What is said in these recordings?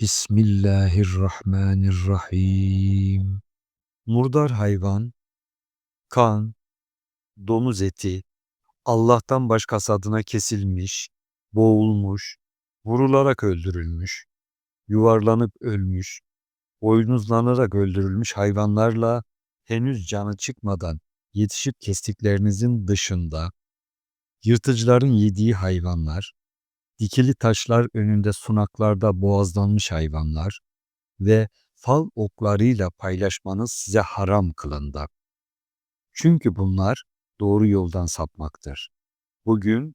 Bismillahirrahmanirrahim. Murdar hayvan, kan, domuz eti, Allah'tan başkası adına kesilmiş, boğulmuş, vurularak öldürülmüş, yuvarlanıp ölmüş, boynuzlanarak öldürülmüş hayvanlarla henüz canı çıkmadan yetişip kestiklerinizin dışında, yırtıcıların yediği hayvanlar, dikili taşlar önünde sunaklarda boğazlanmış hayvanlar ve fal oklarıyla paylaşmanız size haram kılındı. Çünkü bunlar doğru yoldan sapmaktır. Bugün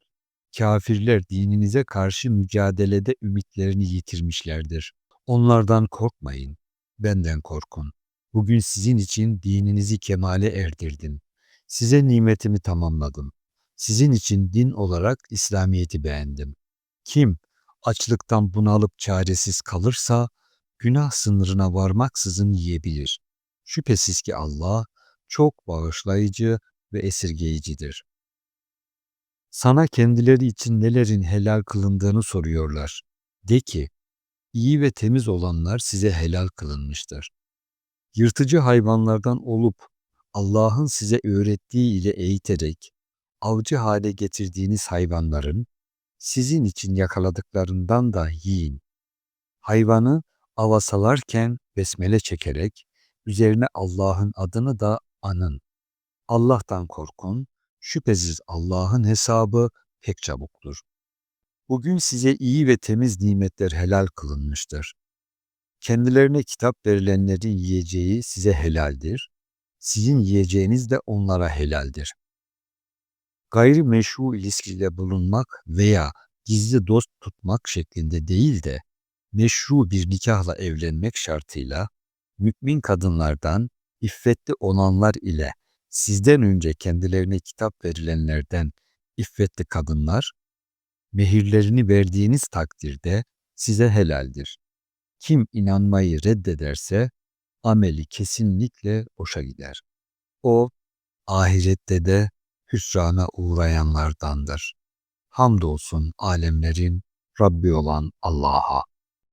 kafirler dininize karşı mücadelede ümitlerini yitirmişlerdir. Onlardan korkmayın, benden korkun. Bugün sizin için dininizi kemale erdirdim. Size nimetimi tamamladım. Sizin için din olarak İslamiyet'i beğendim. Kim açlıktan bunalıp çaresiz kalırsa günah sınırına varmaksızın yiyebilir. Şüphesiz ki Allah çok bağışlayıcı ve esirgeyicidir. Sana kendileri için nelerin helal kılındığını soruyorlar. De ki, iyi ve temiz olanlar size helal kılınmıştır. Yırtıcı hayvanlardan olup Allah'ın size öğrettiği ile eğiterek avcı hale getirdiğiniz hayvanların sizin için yakaladıklarından da yiyin. Hayvanı avasalarken besmele çekerek üzerine Allah'ın adını da anın. Allah'tan korkun, şüphesiz Allah'ın hesabı pek çabuktur. Bugün size iyi ve temiz nimetler helal kılınmıştır. Kendilerine kitap verilenlerin yiyeceği size helaldir. Sizin yiyeceğiniz de onlara helaldir. Gayri meşru ilişkide bulunmak veya gizli dost tutmak şeklinde değil de meşru bir nikahla evlenmek şartıyla mümin kadınlardan iffetli olanlar ile sizden önce kendilerine kitap verilenlerden iffetli kadınlar mehirlerini verdiğiniz takdirde size helaldir. Kim inanmayı reddederse ameli kesinlikle boşa gider. O ahirette de hüsrana uğrayanlardandır. Hamdolsun alemlerin Rabbi olan Allah'a.